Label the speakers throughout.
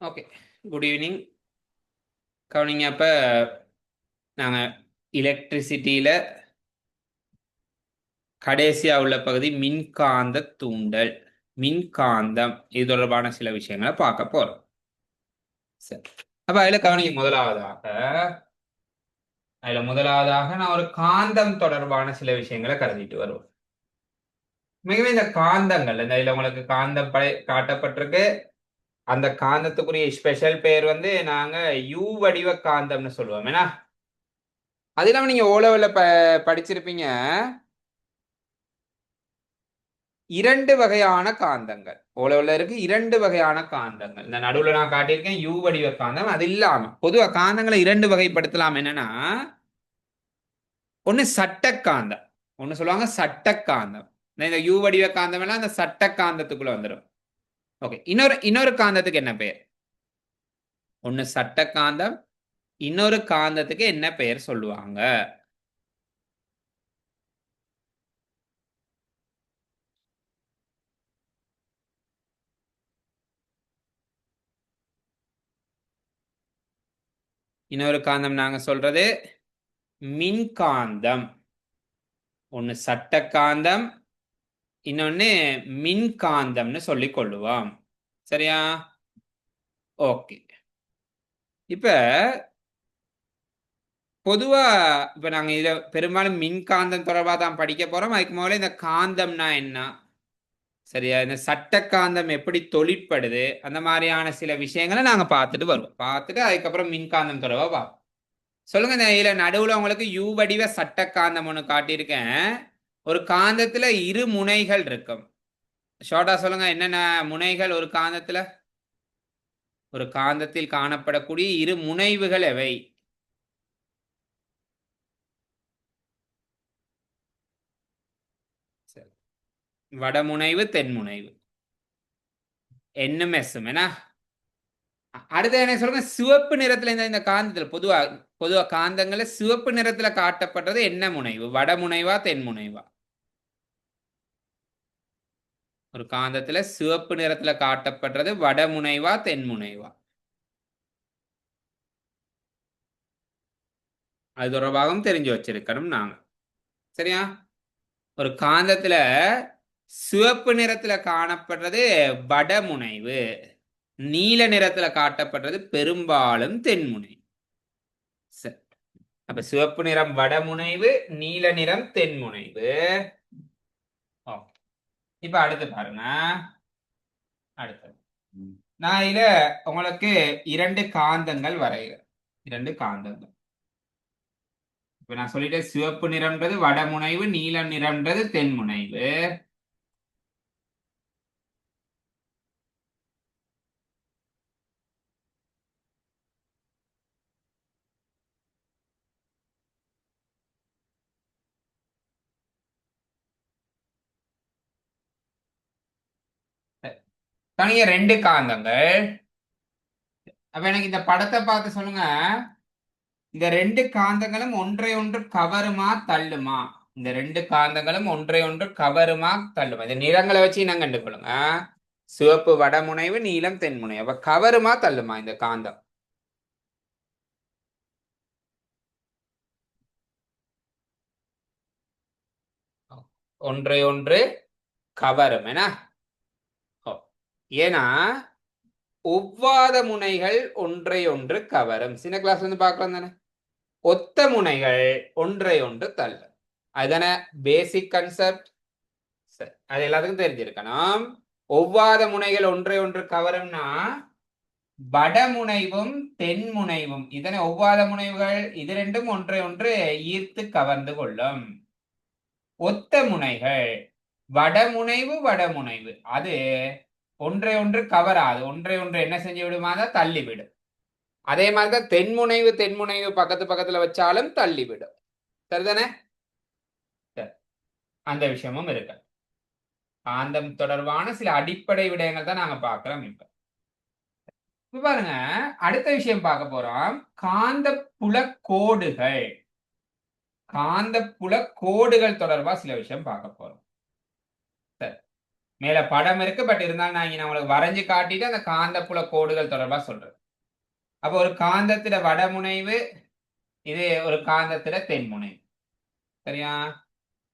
Speaker 1: Okay good evening கவனிங்க அப்போ நாங்கள் எலக்ட்ரிசிட்டியில் கடைசியாக உள்ள பகுதி மின்காந்த தூண்டல் மின்காந்தம் இது தொடர்பான சில விஷயங்களை பார்க்க போகிறோம் சரி. அப்போ அதில் கவனிங்க முதலாவதாக அதில் முதலாவதாக நான் ஒரு காந்தம் தொடர்பான சில விஷயங்களை கருதிட்டு வருவோம். மிகவும் இந்த காந்தங்கள் இந்த இதில் உங்களுக்கு காந்தம் படை காட்டப்பட்டிருக்கு. அந்த காந்தத்துக்குரிய ஸ்பெஷல் பேர் வந்து நாங்க யூ வடிவ காந்தம்னு சொல்லுவோம். ஏன்னா அது இல்லாமல் நீங்க ஓலவில் ப படிச்சிருப்பீங்க. இரண்டு வகையான காந்தங்கள். ஓலவில் இருக்கு இரண்டு வகையான காந்தங்கள். இந்த நடுவில் நான் காட்டியிருக்கேன் யூ வடிவ காந்தம். அது இல்லாமல் பொதுவாக காந்தங்களை இரண்டு வகைப்படுத்தலாம் என்னன்னா ஒன்று சட்டக்காந்தம். ஒன்று சொல்லுவாங்க சட்டக்காந்தம். இந்த யூ வடிவ காந்தம் எல்லாம் அந்த சட்டக்காந்தத்துக்குள்ள வந்துடும் ஓகே இன்னொரு இன்னொரு காந்தத்துக்கு என்ன பெயர் ஒன்று சட்ட காந்தம் இன்னொரு காந்தத்துக்கு என்ன பெயர் சொல்லுவாங்க? இன்னொரு காந்தம் நாங்க சொல்றது மின்காந்தம். ஒன்று சட்ட காந்தம் இன்னொன்னு மின்காந்தம்னு சொல்லி கொள்ளுவோம். சரியா? ஓகே. இப்ப பொதுவா இப்ப நாங்க இத பெரும்பாலும் மின்காந்தம் தொடர்பா தான் படிக்க போறோம். அதுக்கு முதல்ல இந்த காந்தம்னா என்ன? சரியா? இந்த சட்ட காந்தம் எப்படி தொழிற்படுது? அந்த மாதிரியான சில விஷயங்களை நாங்க பார்த்துட்டு வருவோம். பார்த்துட்டு அதுக்கப்புறம் மின்காந்தம் தொடர்பா பார்ப்போம். சொல்லுங்க இந்த இதுல நடுவுல உங்களுக்கு யூ வடிவ சட்டக்காந்தம் ஒன்று காட்டியிருக்கேன். ஒரு காந்தத்துல இரு முனைகள் இருக்கும். ஷார்ட்டா சொல்லுங்க என்னென்ன முனைகள் ஒரு காந்தத்துல? ஒரு காந்தத்தில் காணப்படக்கூடிய இரு முனைவுகள் எவை? வடமுனைவு தென்முனைவு. என்னும் எஸ்ஸும் என்ன? அடுத்த என்ன சொல்றேன் சிவப்பு நிறத்துல இந்த இந்த காந்தத்தில் பொதுவா பொதுவா காந்தங்கள்ல சிவப்பு நிறத்துல காட்டப்படுறது என்ன முனைவு? வடமுனைவா தென்முனைவா ஒரு காந்தத்துல சிவப்பு நிறத்துல காட்டப்படுறது வடமுனைவா தென்முனைவா அது தொடர்பாகவும் தெரிஞ்சு வச்சிருக்கணும் நாங்க. சரியா? ஒரு காந்தத்துல சிவப்பு நிறத்துல காணப்படுறது வடமுனைவு நீல நிறத்துல காட்டப்படுறது பெரும்பாலும் தென்முனை. சரி. அப்ப சிவப்பு நிறம் வடமுனைவு நீல நிறம் தென்முனைவு. இப்ப அடுத்து பாருங்க. அடுத்து. நான் இதுல உங்களுக்கு இரண்டு காந்தங்கள் வரைகிறேன். இரண்டு காந்தங்கள். இப்ப நான் சொல்லிட்டேன் சிவப்பு நிறம்ன்றது வடமுனைவு நீல நிறம்ன்றது தென்முனைவு. தனிய ரெண்டு காந்தங்கள். அப்ப எனக்கு இந்த படத்தை பார்த்து சொல்லுங்க. இந்த ரெண்டு காந்தங்களும் ஒன்றை ஒன்று கவருமா தள்ளுமா? இந்த ரெண்டு காந்தங்களும் ஒன்றை ஒன்று கவருமா தள்ளுமா? இந்த நிறங்களை வச்சு நான் கண்டுக்கொள்ளுங்க சிவப்பு வடமுனைவு நீலம் தென்முனை அப்ப கவருமா தள்ளுமா இந்த காந்தம்? ஒன்றை ஒன்று கவரும் என்ன? ஏன்னா ஒவ்வாத முனைகள் ஒன்றை ஒன்று கவரும். சின்ன கிளாஸ்ல இருந்து பார்க்கலாம் தானே? ஒத்த முனைகள் ஒன்றை ஒன்று தள்ளும். அதுதானே பேசிக் கன்செப்ட் அது எல்லாத்துக்கும் தெரிஞ்சிருக்கணும். ஒவ்வாத முனைகள் ஒன்றை ஒன்று கவரும்னா வடமுனைவும் தென்முனைவும் இதனை ஒவ்வாத முனைவுகள்? இது ரெண்டும் ஒன்றை ஒன்று ஈர்த்து கவர்ந்து கொள்ளும். ஒத்த முனைகள். வடமுனைவு வடமுனைவு அது ஒன்றை ஒன்று கவராது. ஒன்றை ஒன்று என்ன செஞ்சு விடுமானா தள்ளிவிடும். அதே மாதிரிதான் தென்முனைவு தென்முனைவு பக்கத்து பக்கத்துல வச்சாலும் தள்ளிவிடும். சரிதானே? அந்த விஷயமும் இருக்கு காந்தம் தொடர்பான சில அடிப்படை விடயங்கள் தான் நாங்க பாக்குறோம் இப்ப. இப்ப பாருங்க அடுத்த விஷயம் பார்க்க போறோம். காந்த புல கோடுகள். காந்த புல கோடுகள் தொடர்பா சில விஷயம் பார்க்க போறோம். மேல படம் இருக்கு பட் இருந்தாலும் நான் இங்க நான் உங்களுக்கு வரைஞ்சு காட்டிட்டு அந்த காந்தப்புல கோடுகள் தொடர்பா சொல்றேன். அப்போ ஒரு காந்தத்திட வடமுனைவு இது ஒரு காந்தத்திட தென்முனைவு. சரியா?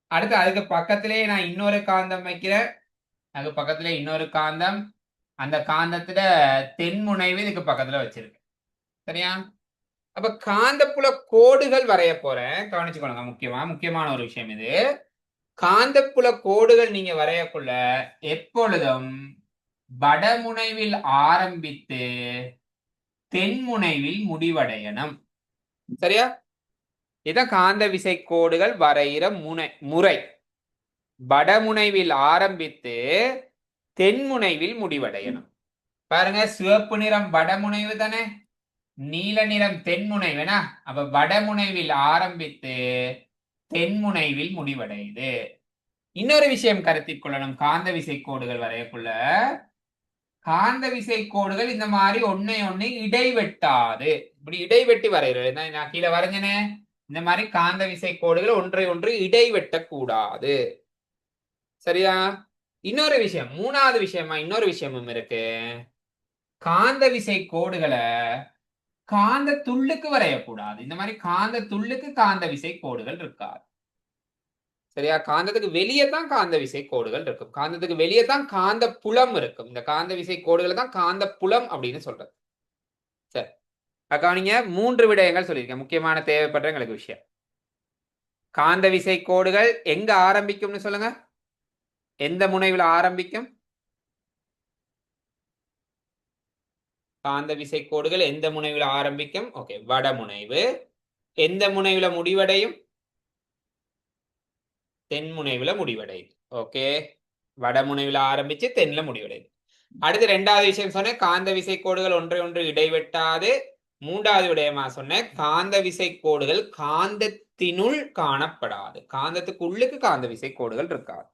Speaker 1: அடுத்து அதுக்கு பக்கத்திலேயே நான் இன்னொரு காந்தம் வைக்கிறேன். அதுக்கு பக்கத்துல இன்னொரு காந்தம். அந்த காந்தத்துல தென்முனைவு இதுக்கு பக்கத்துல வச்சிருக்கேன். சரியா? அப்ப காந்தப்புல கோடுகள் வரைய போறேன். கவனிச்சுக்கோங்க முக்கியமா முக்கியமான ஒரு விஷயம் இது. காந்தப்புல கோடுகள் நீங்க வரையக்குள்ள எப்பொழுதும் வடமுனைவில் ஆரம்பித்து தென்முனைவில் முடிவடையணும். சரியா? இதான் காந்த விசை கோடுகள் வரைகிற முனை முறை. வடமுனைவில் ஆரம்பித்து தென்முனைவில் முடிவடையணும். பாருங்க சிவப்பு நிறம் வடமுனைவு தானே? நீல நிறம் தென்முனைவுனா? அப்ப வடமுனைவில் ஆரம்பித்து தென்முனைவில் முடிவடையுது. இன்னொரு விஷயம் கருத்தில் கொள்ளணும். காந்த விசை கோடுகள் வரையக்குள்ள. காந்த விசை கோடுகள் இந்த மாதிரி ஒன்னை ஒண்ணு இடைவெட்டாது. இப்படி இடைவெட்டி வரைகிறது நான் நான் கீழே வரைஞ்சனே? இந்த மாதிரி காந்த விசை கோடுகள் ஒன்றை ஒன்று இடைவெட்டக்கூடாது. சரியா? இன்னொரு விஷயம் மூணாவது விஷயமா இன்னொரு விஷயமும் இருக்கு. காந்த விசை கோடுகளை காந்த துள்ளுக்கு வரையக்கூடாது. இந்த மாதிரி காந்த துள்ளுக்கு காந்த விசை கோடுகள் இருக்காது. சரியா? காந்தத்துக்கு வெளியே தான் காந்த விசை கோடுகள் இருக்கும். காந்தத்துக்கு வெளியே தான் காந்த புலம் இருக்கும். இந்த காந்த விசை கோடுகளை தான் காந்த புலம் அப்படின்னு சொல்றது. சரி. கவனிங்க மூன்று விடயங்கள் சொல்லியிருக்கேன். முக்கியமான தேவைப்படுற எங்களுக்கு விஷயம். காந்த விசை கோடுகள் எங்க ஆரம்பிக்கும்னு சொல்லுங்க. எந்த முனைவில் ஆரம்பிக்கும்? காந்த விசை கோடுகள் எந்த முனைவில் ஆரம்பிக்கும்? ஓகே வட முனைவு. எந்த முனைவில் முடிவடையும்? தென் முனைவில் முடிவடையுது ஓகே வட முனைவில் ஆரம்பிச்சு தென்ல முடிவடையுது அடுத்து ரெண்டாவது விஷயம் சொன்னேன். காந்த விசை கோடுகள் ஒன்றை ஒன்று இடைவெட்டாது. மூன்றாவது விடயமா சொன்னேன். காந்த விசை கோடுகள் காந்தத்தினுள் காணப்படாது. காந்தத்துக்கு உள்ளுக்கு காந்த விசை கோடுகள் இருக்காது.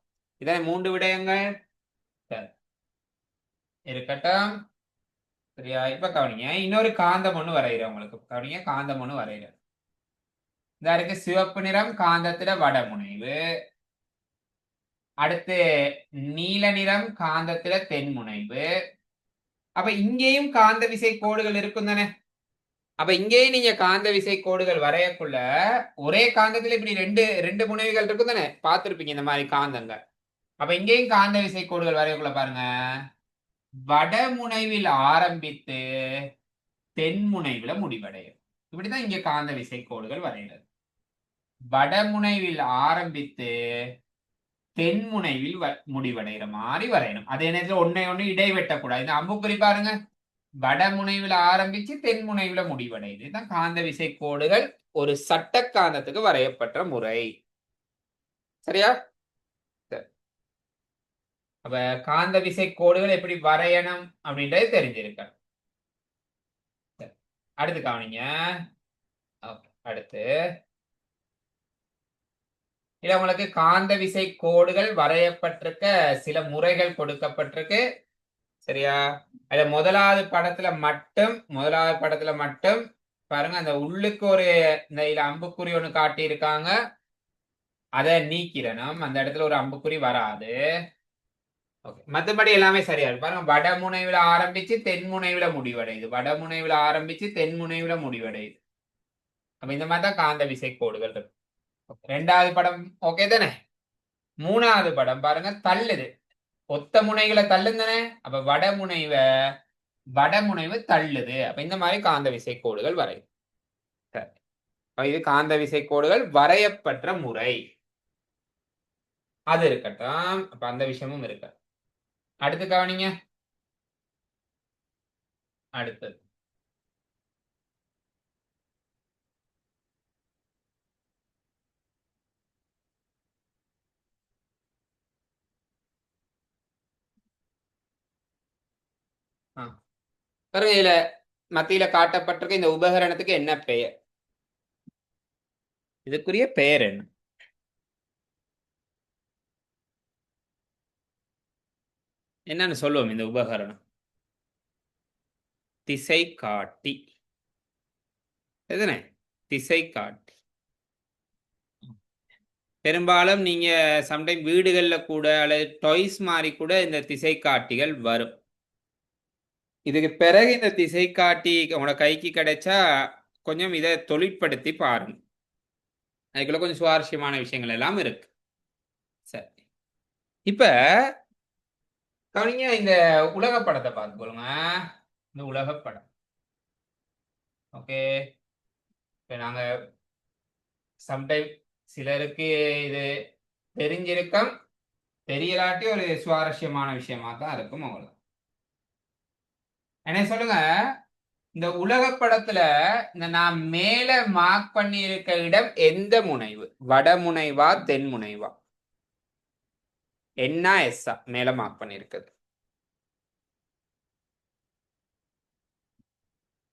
Speaker 1: இதான் மூன்று விடயங்கள். இருக்கட்டும். சரியா? இப்ப கவனிங்க. இன்னொரு காந்தம் ஒண்ணு வரைகிறேன் உங்களுக்கு. கவனிங்க காந்தம் ஒண்ணு வரைகிறேன் இந்த இருக்கு. சிவப்பு நிறம் காந்தத்துல வடமுனைவு. அடுத்து நீல நிறம் காந்தத்துல தென்முனைவு. அப்ப இங்கேயும் காந்த விசை கோடுகள் இருக்கும் தானே? அப்ப இங்கேயும் நீங்க காந்த விசை கோடுகள் வரையக்குள்ள ஒரே காந்தத்துல இப்படி ரெண்டு ரெண்டு முனைவுகள் இருக்கும் தானே? பார்த்துருப்பீங்க இந்த மாதிரி காந்தங்கள். அப்ப இங்கேயும் காந்த விசை கோடுகள் வரையக்குள்ள பாருங்க. வடமுனைவில் ஆரம்பித்து தென்முனைவில் முடிவடையும். இப்படிதான் இங்க காந்த விசை கோடுகள் வரைகிறது. வடமுனைவில் ஆரம்பித்து தென்முனைவில் வ- முடிவடைகிற மாதிரி வரையணும். அதே நேரத்தில் ஒன்னை ஒண்ணு இடைவெட்டக்கூடாது. இந்த அம்புக்குறி பாருங்க. வடமுனைவில் ஆரம்பிச்சு தென்முனைவில் முடிவடையுது. இதுதான் காந்த விசை கோடுகள் ஒரு சட்ட காந்தத்துக்கு வரையப்பட்ட முறை. சரியா? அப்ப காந்த விசை கோடுகள் எப்படி வரையணும் அப்படின்றது தெரிஞ்சிருக்கணும். அடுத்து கவனிங்க. அடுத்து. இல்ல உங்களுக்கு காந்த விசை கோடுகள் வரையப்பட்டிருக்க சில முறைகள் கொடுக்கப்பட்டிருக்கு. சரியா? அதுல முதலாவது படத்துல மட்டும் முதலாவது படத்துல மட்டும் பாருங்க. அந்த உள்ளுக்கு ஒரு இந்த இதுல அம்புக்குறி ஒண்ணு காட்டியிருக்காங்க. அதை நீக்கிறனும் அந்த இடத்துல ஒரு அம்புக்குறி வராது. ஓகே மற்றபடி எல்லாமே சரியா இருக்கு பாருங்க வடமுனைவில் ஆரம்பிச்சு தென்முனைவில் முடிவடையுது. வடமுனைவில் ஆரம்பிச்சு தென்முனைவில் முடிவடையுது. அப்ப இந்த மாதிரி தான் காந்த விசை கோடுகள் இருக்கு. ரெண்டாவது படம் ஓகே தானே? மூணாவது படம் பாருங்க தள்ளுது. ஒத்த முனைகளை தள்ளுந்தானே அப்ப வடமுனைவ வடமுனைவு தள்ளுது. அப்ப இந்த மாதிரி காந்த விசை கோடுகள் வரையும் சரி. இது காந்த விசை கோடுகள் வரையப்பட்ட முறை. அது இருக்கட்டும். அப்ப அந்த விஷயமும் இருக்கட்டும். அடுத்து கவனிங்க அடுத்தது. ஆ. பாருங்க இதுல மத்தியில காட்டப்பட்டிருக்க இந்த உபகரணத்துக்கு என்ன பெயர்? இதுக்குரிய பெயர் என்ன? என்னன்னு சொல்லுவோம் இந்த உபகரணம். திசை காட்டி எதுனே? திசை காட்டி பெரும்பாலும் நீங்க சம்டைம் வீடுகளில் கூட அல்லது டொய்ஸ் மாதிரி கூட இந்த திசை காட்டிகள் வரும். இதுக்கு பிறகு இந்த திசை காட்டி உங்களோட கைக்கு கிடைச்சா கொஞ்சம் இதை தொழிற்படுத்தி பாருங்க. அதுக்குள்ள கொஞ்சம் சுவாரஸ்யமான விஷயங்கள் எல்லாம் இருக்கு. சரி. இப்ப கவனிங்க இந்த உலக படத்தை பார்த்துக்கொள்ளுங்க இந்த உலக படம் ஓகே. இப்போ நாங்க சம்டைம் சிலருக்கு இது தெரிஞ்சிருக்கம். தெரியலாட்டி ஒரு சுவாரஸ்யமான விஷயமா தான் இருக்கும் அவ்வளோ என்ன சொல்லுங்க? இந்த உலக படத்துல இந்த நான் மேல மார்க் பண்ணியிருக்க இடம் எந்த முனைவு? வடமுனைவா தென் முனைவா என்ன எஸ்ஸா மேல மார்க் பண்ணியிருக்குது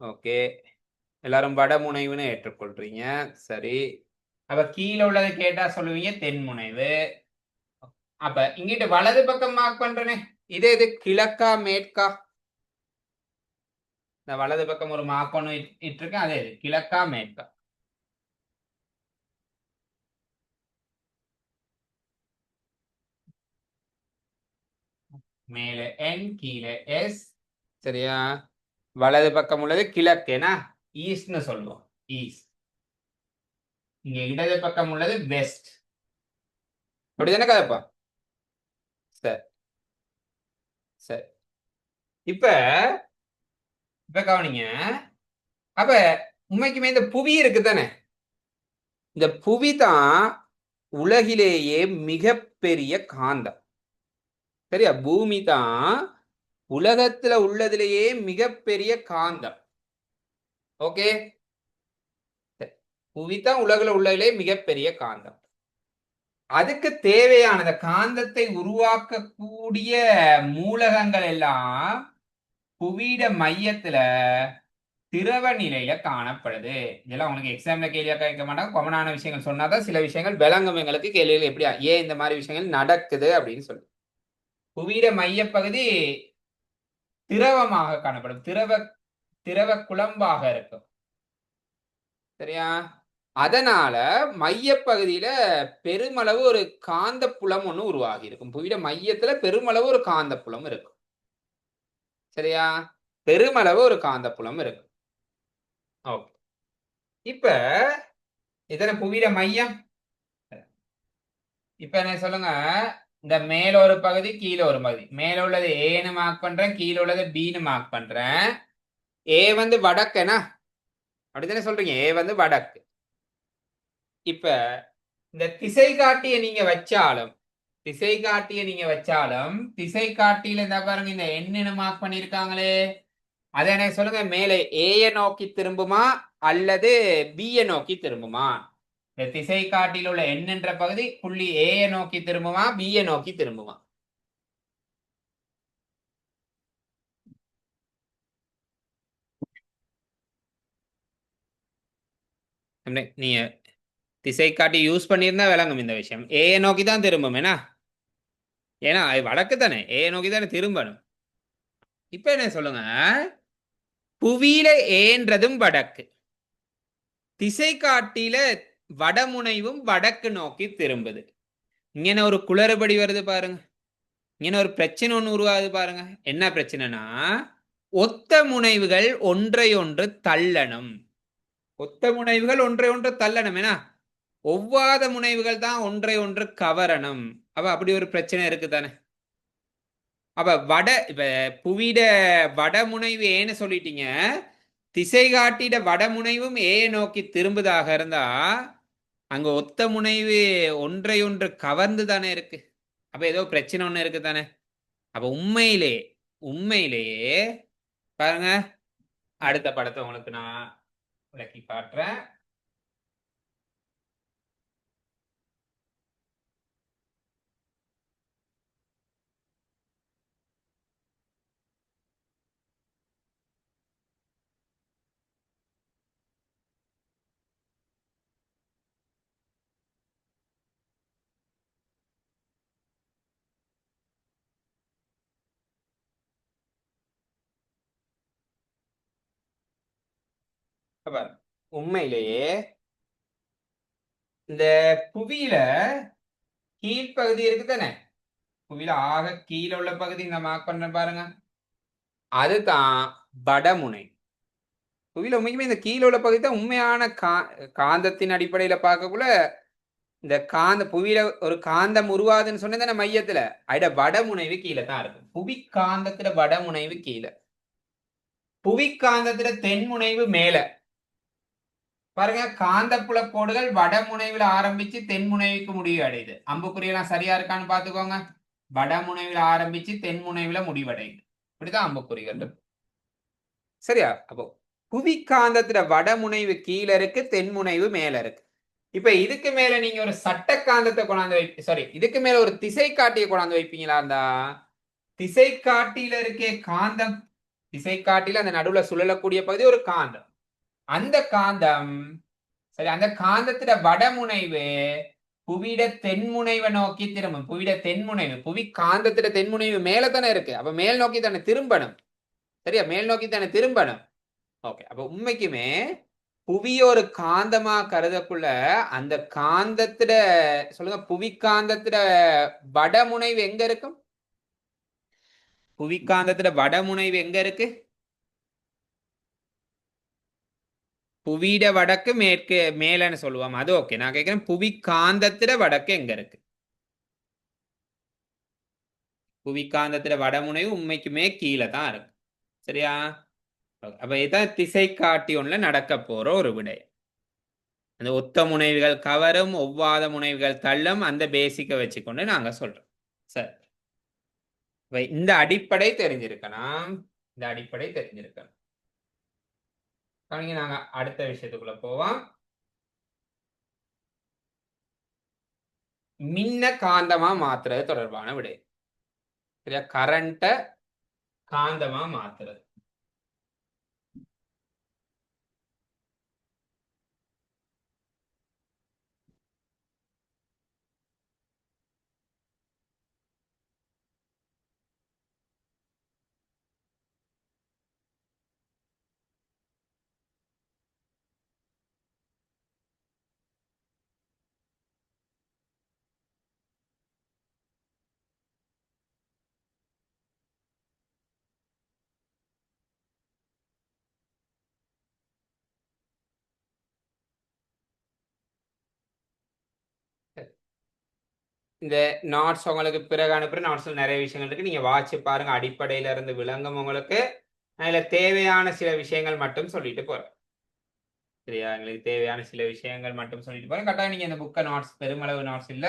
Speaker 1: ஓகே எல்லாரும் வடமுனைவுன்னு ஏற்றுக்கொள்றீங்க. சரி. அப்ப கீழே உள்ளதை கேட்டா சொல்லுவீங்க தென் முனைவு. அப்ப இங்கிட்டு வலது பக்கம் மார்க் பண்றேனே. இது இது கிழக்கா மேற்கா? இந்த வலது பக்கம் ஒரு மார்க் ஒன்று இட்டிருக்கேன் அதே இது. கிழக்கா மேற்கா? மேலே என் கீழே எஸ் சரியா? வலது பக்கம் உள்ளது கிழக்குனா ஈஸ்ட்னு சொல்லுவோம். ஈஸ்ட். இங்க இடது பக்கம் உள்ளது வெஸ்ட். அப்படிதானே கதைப்பா? சரி. சரி. இப்ப இப்ப கவனிங்க. அப்ப உண்மைக்குமே இந்த புவி இருக்கு தானே இந்த புவி தான் உலகிலேயே மிகப்பெரிய காந்தம். சரியா? பூமி தான் உலகத்துல உள்ளதுலேயே மிகப்பெரிய காந்தம். ஓகே? புவி தான் உலகில் உள்ளதிலே மிகப்பெரிய காந்தம். அதுக்கு தேவையான காந்தத்தை உருவாக்கக்கூடிய மூலகங்கள் எல்லாம் புவியிட மையத்துல திரவ நிலையில காணப்படுது. இதெல்லாம் உனக்கு எக்ஸாம்ல கேள்வியா கேட்க மாட்டாங்க. கொமனான விஷயங்கள் சொன்னாதான் சில விஷயங்கள் விளங்கும் எங்களுக்கு கேள்விகள் எப்படியா ஏன் இந்த மாதிரி விஷயங்கள் நடக்குது அப்படின்னு சொல்லி புவியிட மையப்பகுதி திரவமாக காணப்படும். திரவ திரவ குழம்பாக இருக்கும். சரியா? அதனால மையப்பகுதியில பெருமளவு ஒரு காந்த புலம் ஒன்று உருவாகி இருக்கும். புவியிட மையத்துல பெருமளவு ஒரு காந்த புலம் இருக்கும். சரியா? பெருமளவு ஒரு காந்த புலம் இருக்கும். ஓகே. இப்ப எத்தனை புவியிட மையம். இப்ப என்ன சொல்லுங்க? இந்த மேல ஒரு பகுதி கீழே ஒரு பகுதி. மேல உள்ளது ஏன்னு மார்க் பண்றேன் கீழே உள்ளது பின்னு மார்க் பண்றேன். ஏ வந்து வடக்குனா? அப்படித்தானே சொல்றீங்க? ஏ வந்து வடக்கு. இப்ப இந்த திசை காட்டிய நீங்க வச்சாலும் திசை காட்டிய நீங்க வச்சாலும் திசை காட்டியில இந்த பாருங்க இந்த என்னென்னு மார்க் பண்ணிருக்காங்களே அதை எனக்கு சொல்லுங்க? மேலே ஏய நோக்கி திரும்புமா? அல்லது பிய நோக்கி திரும்புமா? இந்த திசை காட்டில் உள்ள எண்ணுன்ற பகுதி புள்ளி ஏய நோக்கி திரும்புமா பிய நோக்கி திரும்புமா? நீங்க திசை காட்டி யூஸ் பண்ணியிருந்தா விளங்கும் இந்த விஷயம். ஏய நோக்கி தான் திரும்பும் ஏன்னா? ஏன்னா அது வடக்கு தானே. ஏய நோக்கி தானே திரும்பணும். இப்ப என்ன சொல்லுங்க? புவியில ஏன்றதும் வடக்கு. திசை காட்டில வடமுனைவும் வடக்கு நோக்கி திரும்புது. இங்கே ஒரு குளறுபடி வருது பாருங்க. இங்கே ஒரு பிரச்சனை ஒன்று உருவாகுது பாருங்க. என்ன பிரச்சனைனா ஒத்த முனைவுகள் ஒன்றை ஒன்று தள்ளணும். ஒத்த முனைவுகள் ஒன்றை ஒன்று தள்ளணும் ஏன்னா ஒவ்வாத முனைவுகள் தான் ஒன்றை ஒன்று கவரணும். அப்ப அப்படி ஒரு பிரச்சனை இருக்கு தானே. அப்ப வட இப்ப புவிட வடமுனைவு ஏன்னு சொல்லிட்டீங்க. திசை காட்டிட வடமுனைவும் ஏ நோக்கி திரும்புதாக இருந்தா அங்க ஒத்த முனைவு ஒன்றை ஒன்று கவர்ந்து தானே இருக்கு? அப்ப ஏதோ பிரச்சனை ஒண்ணு இருக்கு தானே? அப்ப உண்மையிலே உண்மையிலேயே பாருங்க. அடுத்த படத்தை உங்களுக்கு நான் விளக்கி காட்டுறேன். அப்ப உண்மையிலேயே இந்த புவியில கீழ்ப்பகுதி இருக்கு தானே புவியில ஆக கீழே உள்ள பகுதி இந்த மார்க் பண்ண பாருங்க. அதுதான் வடமுனை. புவியில உண்மைக்குமே இந்த கீழே உள்ள பகுதி தான் உண்மையான கா காந்தத்தின் அடிப்படையில பார்க்கக்குள்ள இந்த காந்த புவியில ஒரு காந்தம் உருவாதுன்னு சொன்னது மையத்துல. அட வடமுனைவு கீழே தான் இருக்கு. புவி காந்தத்துல வடமுனைவு கீழே. புவி காந்தத்துல தென்முனைவு மேல. பாருங்க காந்தப்புல கோடுகள் வடமுனைவில் ஆரம்பிச்சு தென்முனைவுக்கு முடிவு அடையுது. அம்புக்குறியெல்லாம் சரியா இருக்கான்னு பாத்துக்கோங்க வடமுனைவில் ஆரம்பிச்சு தென்முனைவுல முடிவடையுது. இப்படிதான் அம்புக்குறிகள் சரியா? அப்போ புவி காந்தத்துல வடமுனைவு கீழே இருக்கு தென்முனைவு மேல இருக்கு. இப்ப இதுக்கு மேல நீங்க ஒரு சட்ட காந்தத்தை கொண்டாந்து வை சாரி இதுக்கு மேல ஒரு திசை காட்டியை கொண்டாந்து வைப்பீங்களா இருந்தா? திசை காட்டியில இருக்கே காந்தம். திசை காட்டில அந்த நடுவுல சுழலக்கூடிய பகுதி ஒரு காந்தம். அந்த காந்தம் சரி அந்த காந்தத்துல வடமுனைவு புவியிட தென்முனைவை நோக்கி திரும்பும். புவியிட தென்முனைவு புவி காந்தத்துல தென்முனைவு மேல தானே இருக்கு. அப்ப மேல் நோக்கி தானே திரும்பணும். சரியா? மேல் நோக்கி தானே திரும்பணும். ஓகே அப்ப உண்மைக்குமே புவி ஒரு காந்தமா கருதக்குள்ள அந்த காந்தத்துல சொல்லுங்க புவி காந்தத்துல வடமுனைவு எங்க இருக்கும் புவி காந்தத்துல வடமுனைவு எங்க இருக்கு? புவியிட வடக்கு மேற்கு மேலன்னு சொல்லுவோம். அது ஓகே நான் கேட்கிறேன் புவி காந்தத்திட வடக்கு எங்க இருக்கு? புவி காந்தத்திட வடமுனையும் உண்மைக்குமே கீழே தான் இருக்கு. சரியா? அப்ப இதுதான் திசை காட்டி ஒன்றுல நடக்க போற ஒரு விடை. அந்த ஒத்த முனைவுகள் கவரும் ஒவ்வாத முனைவுகள் தள்ளும் அந்த பேசிக்கை வச்சுக்கொண்டு நாங்க சொல்றோம். சரி. இந்த அடிப்படை தெரிஞ்சிருக்கணும். இந்த அடிப்படை தெரிஞ்சிருக்கணும். கவனிங்க நாங்க அடுத்த விஷயத்துக்குள்ள போவோம். மின்ன காந்தமா மாத்துறது தொடர்பான விடை. சரியா? கரண்ட காந்தமா மாத்துறது. இந்த நாட்ஸ் உங்களுக்கு பிறகு அனுப்புற நாட்ஸ்ல நிறைய விஷயங்கள் இருக்கு. நீங்க வாட்சி பாருங்க. அடிப்படையில இருந்து விளங்கும் உங்களுக்கு. அதுல தேவையான சில விஷயங்கள் மட்டும் சொல்லிட்டு போறேன். சரியா? எங்களுக்கு தேவையான சில விஷயங்கள் மட்டும் சொல்லிட்டு போறேன். கரெக்டாக நீங்க இந்த புக்கை நாட்ஸ் பெருமளவு நாட்ஸ் இல்ல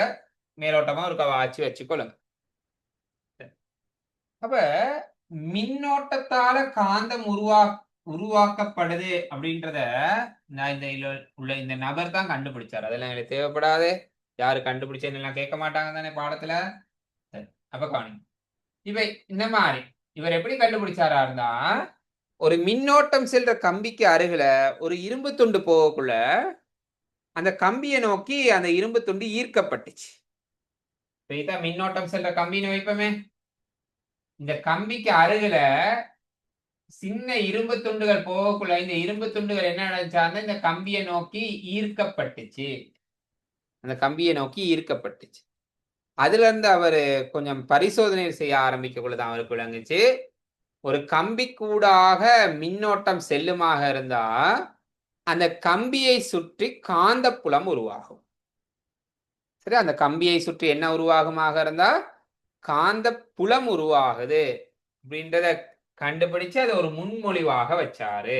Speaker 1: மேலோட்டமா ஒரு வாட்சி வச்சுக்கொள்ளுங்க. அப்ப மின்னோட்டத்தால காந்தம் உருவா உருவாக்கப்படுது அப்படின்றத நான் இந்த உள்ள இந்த நபர் தான் கண்டுபிடிச்சார். அதெல்லாம் எங்களுக்கு தேவைப்படாது. யாரு கண்டுபிடிச்சேன்னு எல்லாம் கேட்க மாட்டாங்க தானே பாடத்துல? சரி, அப்ப கவனிங்க. இவை இந்த மாதிரி இவர் எப்படி கண்டுபிடிச்சாரா இருந்தா ஒரு மின்னோட்டம் செல்ற கம்பிக்கு அருகில ஒரு இரும்பு துண்டு போகக்குள்ள அந்த கம்பியை நோக்கி அந்த இரும்பு துண்டு ஈர்க்கப்பட்டுச்சு. இதான் மின்னோட்டம் செல்ற கம்பின்னு வைப்போமே. இந்த கம்பிக்கு அருகில சின்ன இரும்பு துண்டுகள் போகக்குள்ள இந்த இரும்பு துண்டுகள் என்ன நினைச்சாங்க இந்த கம்பியை நோக்கி ஈர்க்கப்பட்டுச்சு. அந்த கம்பியை நோக்கி ஈர்க்கப்பட்டுச்சு. அதுல இருந்து கொஞ்சம் பரிசோதனை செய்ய ஆரம்பிக்கக்குள்ளதான் அவருக்கு விளங்குச்சு. ஒரு கம்பி கூடாக மின்னோட்டம் செல்லுமாக இருந்தா அந்த கம்பியை சுற்றி காந்தப்புலம் உருவாகும். சரி அந்த கம்பியை சுற்றி என்ன உருவாகுமாக இருந்தா காந்த புலம் உருவாகுது அப்படின்றத கண்டுபிடிச்சு அதை ஒரு முன்மொழிவாக வச்சாரு.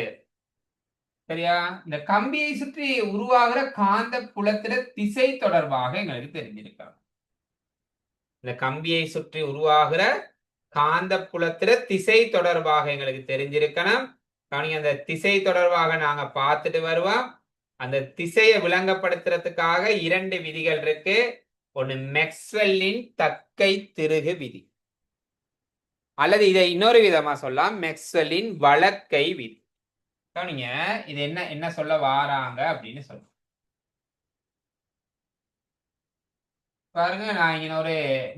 Speaker 1: சரியா? இந்த கம்பியை சுற்றி உருவாகிற காந்த புலத்தில திசை தொடர்பாக எங்களுக்கு தெரிஞ்சிருக்காங்க இந்த கம்பியை சுற்றி உருவாகிற காந்த புலத்துல திசை தொடர்பாக எங்களுக்கு தெரிஞ்சிருக்கணும். கவனிங்க அந்த திசை தொடர்பாக நாங்க பார்த்துட்டு வருவோம். அந்த திசையை விளங்கப்படுத்துறதுக்காக இரண்டு விதிகள் இருக்கு. ஒண்ணு மெக்ஸ்வெல்லின் தக்கை திருகு விதி. அல்லது இதை இன்னொரு விதமா சொல்லலாம். மெக்ஸ்வெல்லின் வழக்கை விதி. கவனிங்க இது என்ன என்ன சொல்ல வாராங்க அப்படின்னு சொல்றேன் பாருங்க நான் இங்க ஒரு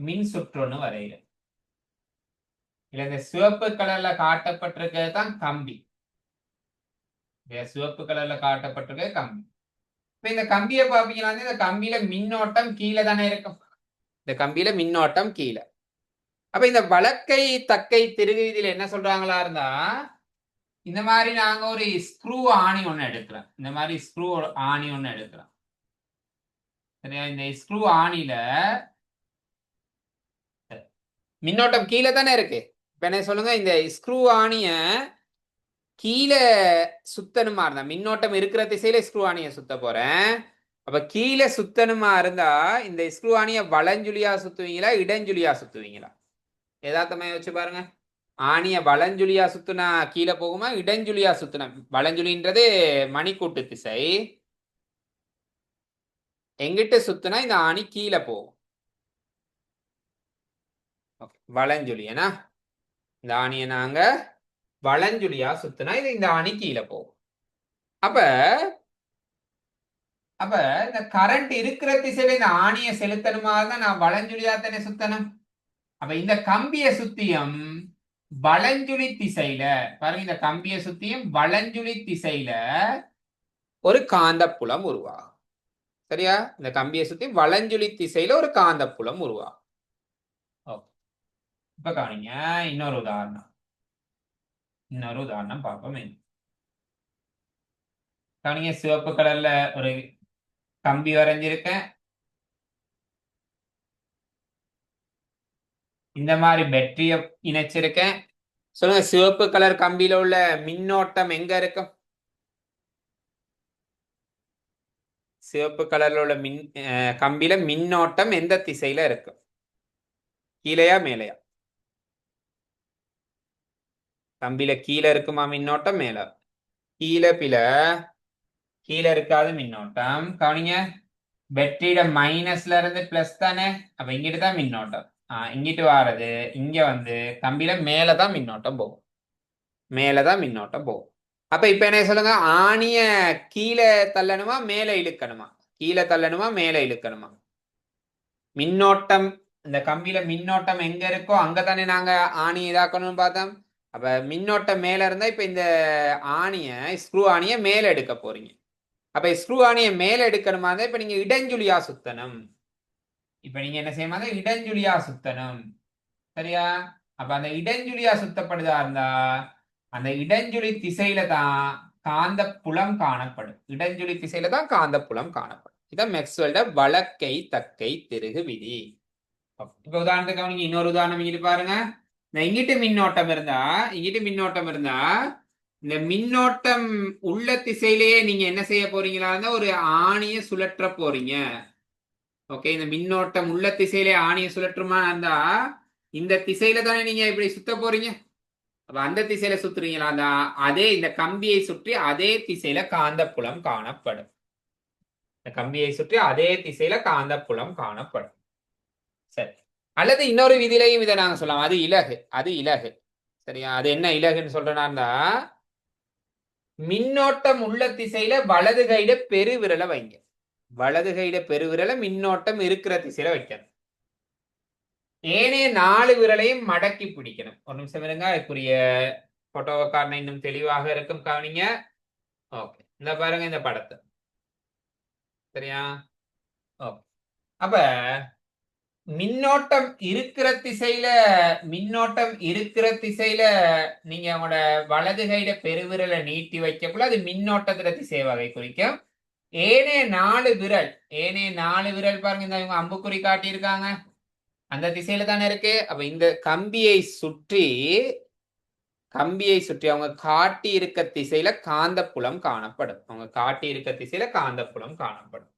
Speaker 1: மின் சுற்று ஒன்று வரைகிறேன். இல்ல இந்த சிவப்பு கலர்ல காட்டப்பட்டிருக்கிறது தான் கம்பி. சிவப்பு கலர்ல காட்டப்பட்டிருக்கிறது கம்பி. இப்ப இந்த கம்பியை பாப்பீங்கன்னா இந்த கம்பியில மின்னோட்டம் கீழே தானே இருக்கும். இந்த கம்பியில மின்னோட்டம் கீழே. அப்ப இந்த வழக்கை தக்கை திருகு என்ன சொல்றாங்களா இருந்தா இந்த மாதிரி நாங்க ஒரு ஸ்க்ரூ ஆணி ஒன்று எடுக்கிறோம். இந்த மாதிரி ஸ்க்ரூ ஆணி ஒன்று எடுக்கிறோம். சரியா? இந்த ஸ்க்ரூ ஆணியில மின்னோட்டம் கீழே தானே இருக்கு. இப்ப என்ன சொல்லுங்க? இந்த ஸ்க்ரூ ஆணிய கீழே சுத்தணுமா இருந்தா மின்னோட்டம் இருக்கிற திசையில ஸ்க்ரூ ஆணிய சுத்த போறேன். அப்ப கீழே சுத்தணுமா இருந்தா இந்த ஸ்க்ரூ ஆணிய வலஞ்சுழியா சுத்துவீங்களா இடஞ்சுழியா சுத்துவீங்களா? யதார்த்தமா யோசிச்சு பாருங்க. ஆணிய வலஞ்சுழியா சுத்துனா கீழே போகுமா? இடஞ்சுழியா சுத்துனா? வலஞ்சுழின்றது மணிக்கூட்டு திசை. எங்கிட்ட சுத்துனா இந்த ஆணி கீழே போகும். ஓகே இந்த ஆணியை நாங்க வலஞ்சுழியா சுத்துனா இது இந்த ஆணி கீழே போகும். அப்ப அப்ப இந்த கரண்ட் இருக்கிற திசையில இந்த ஆணியை செலுத்தணுமா தான் நான் வளஞ்சுழியா தானே சுத்தணும். அப்ப இந்த கம்பிய சுத்தியும் வளஞ்சுழி திசையில பாருங்க இந்த கம்பிய சுத்தியும் வளஞ்சுழி திசையில ஒரு காந்தப்புலம் உருவாகும். சரியா? இந்த கம்பியை சுத்தி வளஞ்சுழி திசையில ஒரு காந்தப்புலம் உருவாகும். ஓகே. இப்ப காணிங்க. இன்னொரு உதாரணம். இன்னொரு உதாரணம் பார்ப்போமே. காணிங்க. சிவப்பு கலர்ல ஒரு கம்பி வரைஞ்சிருக்கேன். இந்த மாதிரி பேட்டரிய இணைச்சிருக்கேன். சொல்லுங்க சிவப்பு கலர் கம்பியில உள்ள மின்னோட்டம் எங்க இருக்கும்? சிவப்பு கலர்ல உள்ள மின் கம்பியில மின்னோட்டம் எந்த திசையில இருக்கும்? கீழையா மேலையா? கம்பியில கீழே இருக்குமா மின்னோட்டம் மேல? கீழே பில கீழே இருக்காது மின்னோட்டம். கவனிங்க பேட்டரியோட மைனஸ்ல இருந்து பிளஸ் தானே? அப்ப இங்கிட்டு தான் மின்னோட்டம். இங்கிட்டு வாரது இங்க வந்து கம்பியில மேலதான் மின்னோட்டம் போகும். மேலதான் மின்னோட்டம் போகும். அப்ப இப்ப என்ன சொல்லுங்க? ஆணிய கீழே தள்ளணுமா மேலே இழுக்கணுமா? கீழே தள்ளணுமா மேலே இழுக்கணுமா? மின்னோட்டம் இந்த கம்பியில மின்னோட்டம் எங்க இருக்கோ அங்கதானே நாங்க ஆணி இதாக்கணும்னு பார்த்தோம். அப்ப மின்னோட்டம் மேல இருந்தா இப்ப இந்த ஆணிய ஸ்க்ரூ ஆணிய மேல எடுக்க போறீங்க. அப்ப ஸ்க்ரூ ஆணிய மேல எடுக்கணுமா இருந்தா இப்ப நீங்க இடஞ்சுழியா சுத்தணும். இப்ப நீங்க என்ன செய்யணும்? இடஞ்சுழியா சுத்தணும். சரியா? அப்ப அந்த இடஞ்சுழியா சுத்தப்படுதா இருந்தா அந்த இடஞ்சுழி திசையில தான் காந்த புலம் காணப்படும். இடஞ்சுழி திசையில தான் காந்த புலம் காணப்படும். இதான் மேக்ஸ்வெல்ட வழக்கை தக்கை திருகு விதி. இப்ப உதாரணத்துக்கு அவனுக்கு இன்னொரு உதாரணம் இங்கிட்டு பாருங்க. இந்த இங்கிட்டு மின்னோட்டம் இருந்தா இங்கிட்டு மின்னோட்டம் இருந்தா இந்த மின்னோட்டம் உள்ள திசையிலேயே நீங்க என்ன செய்ய போறீங்களா இருந்தா ஒரு ஆணிய சுழற்ற போறீங்க. ஓகே இந்த மின்னோட்டம் உள்ள திசையிலே ஆணியை சுழற்றுமா இருந்தா இந்த திசையில தானே நீங்க இப்படி சுத்த போறீங்க? அப்ப அந்த திசையில சுத்துறீங்களா? அந்த அதே இந்த கம்பியை சுற்றி அதே திசையில காந்தப்புலம் காணப்படும். இந்த கம்பியை சுற்றி அதே திசையில காந்தப்புலம் காணப்படும். சரி. அல்லது இன்னொரு விதிலையும் இதை நாங்க சொல்லலாம். அது இலகு. அது இலகு. சரியா? அது என்ன இலகுன்னு சொல்றேன்னா மின்னோட்டம் உள்ள திசையில வலது கையில பெருவிரலை வைங்க. வலது கையில பெருவிரலை மின்னோட்டம் இருக்கிற திசையில வைக்கணும். ஏனைய நாலு விரலையும் மடக்கி பிடிக்கணும். ஒரு நிமிஷம் இருங்க அதுக்குரிய போட்டோவை காரணம் இன்னும் தெளிவாக இருக்கும் கவனிங்க. ஓகே இந்த பாருங்க இந்த படத்தை. சரியா? ஓகே அப்ப மின்னோட்டம் இருக்கிற திசையில மின்னோட்டம் இருக்கிற திசையில நீங்க உங்களோட வலது கையில பெருவிரலை நீட்டி வைக்கக்குள்ள அது மின்னோட்டத்துல திசை வகை குறிக்கும் ஏனே நாலு விரல். ஏனே நாலு விரல் பாருங்க இந்த இவங்க அம்புக்குறி காட்டியிருக்காங்க. அந்த திசையில தானே இருக்கு? அப்ப இந்த கம்பியை சுற்றி கம்பியை சுற்றி அவங்க காட்டி இருக்க திசையில காந்தப்புலம் காணப்படும். அவங்க காட்டி இருக்க திசையில காந்தப்புலம் காணப்படும்.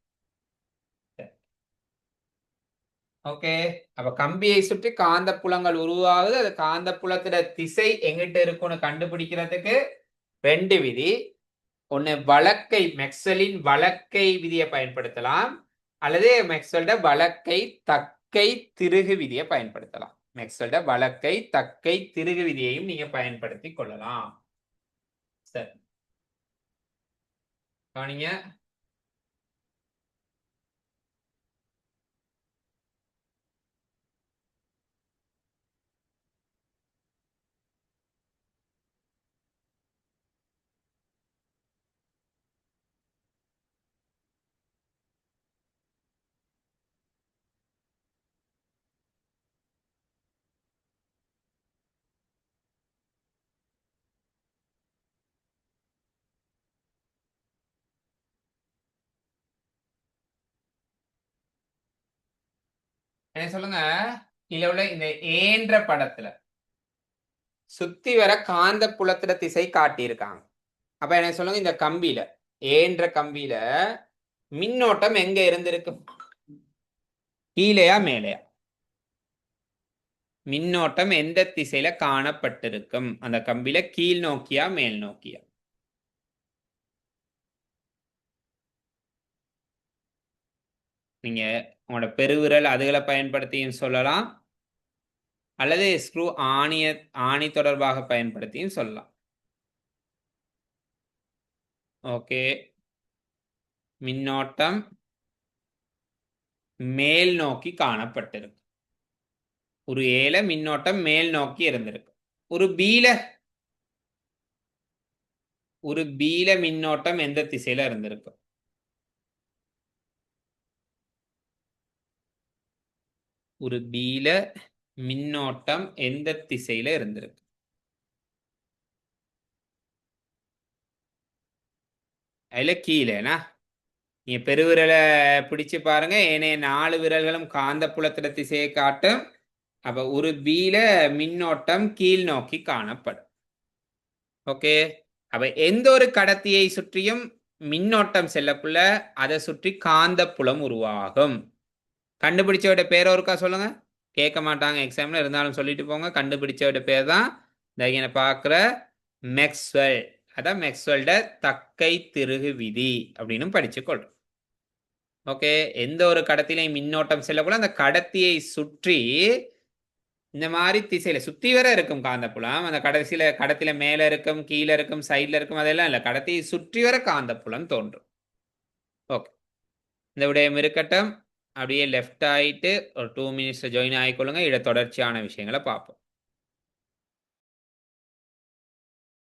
Speaker 1: ஓகே. அப்ப கம்பியை சுற்றி காந்தப்புலங்கள் உருவாகுது. அது காந்தப்புலத்தோட திசை எங்கிட்ட இருக்கும்னு கண்டுபிடிக்கிறதுக்கு ரெண்டு விதி. ஒன்னு வழக்கை மெக்சலின் வழக்கை விதியை பயன்படுத்தலாம். அல்லது மெக்சல்ட வழக்கை தக்கை திருகு விதியை பயன்படுத்தலாம். மெக்சல்ட வழக்கை தக்கை திருகு விதியையும் நீங்க பயன்படுத்தி கொள்ளலாம். சரி. கவனிங்க. என்ன சொல்லுங்க? இதுல உள்ள இந்த ஏன்ற படத்துல. சுத்தி வர காந்த புலத்துல திசை காட்டியிருக்காங்க. அப்ப என்ன சொல்லுங்க? இந்த கம்பியில ஏன்ற கம்பியில மின்னோட்டம் எங்க இருந்திருக்கு? கீழேயா மேலேயா? மின்னோட்டம் எந்த திசையில காணப்பட்டிருக்கும்? அந்த கம்பியில கீழ் நோக்கியா மேல் நோக்கியா? நீங்க உங்களோட பெருவிரல் அதுகளை பயன்படுத்தியும் சொல்லலாம். அல்லது ஸ்க்ரூ ஆணிய ஆணி தொடர்பாக பயன்படுத்தியும் சொல்லலாம். ஓகே. மின்னோட்டம் மேல் நோக்கி காணப்பட்டிருக்கு. ஒரு ஏல மின்னோட்டம் மேல் நோக்கி இருந்திருக்கு. ஒரு பீல ஒரு பீல மின்னோட்டம் எந்த திசையில இருந்திருக்கு? ஒரு பீல மின்னோட்டம் எந்த திசையில இருந்திருக்கு? அதுல கீழேனா? நீங்க பெருவிரலை பிடிச்சு பாருங்க. ஏனைய நாலு விரல்களும் காந்த புலத்திட திசையை காட்டும். அப்ப ஒரு பீல மின்னோட்டம் கீழ் நோக்கி காணப்படும். ஓகே? அப்ப எந்த ஒரு கடத்தியை சுற்றியும் மின்னோட்டம் செல்லக்குள்ள அதை சுற்றி காந்த புலம் உருவாகும். கண்டுபிடிச்சவட பேர் ஒருக்கா சொல்லுங்க. கேட்க மாட்டாங்க எக்ஸாம்ல இருந்தாலும் சொல்லிட்டு போங்க. கண்டுபிடிச்சவட பேர் தான் இந்த பார்க்குற மெக்ஸ்வெல். அதான் மெக்ஸ்வெல்ட தக்கை திருகு விதி அப்படின்னு படிச்சுக்கொள்றோம். ஓகே எந்த ஒரு கடத்திலையும் மின்னோட்டம் செல்லக்குள்ள அந்த கடத்தியை சுற்றி இந்த மாதிரி திசையில சுத்தி வர இருக்கும் காந்தப்புலம். அந்த கடைசியில கடத்தில மேல இருக்கும் கீழே இருக்கும் சைட்ல இருக்கும் அதெல்லாம் இல்லை. கடத்தியை சுற்றி வர காந்தப்புலம் தோன்றும். ஓகே. இந்த விடயம் இருக்கட்டும். அப்படியே லெஃப்ட் ஆகிட்டு ஒரு டூ மினிட்ஸில் ஜாயின் ஆகிக்கொள்ளுங்க. இட தொடர்ச்சியான விஷயங்களை பார்ப்போம்.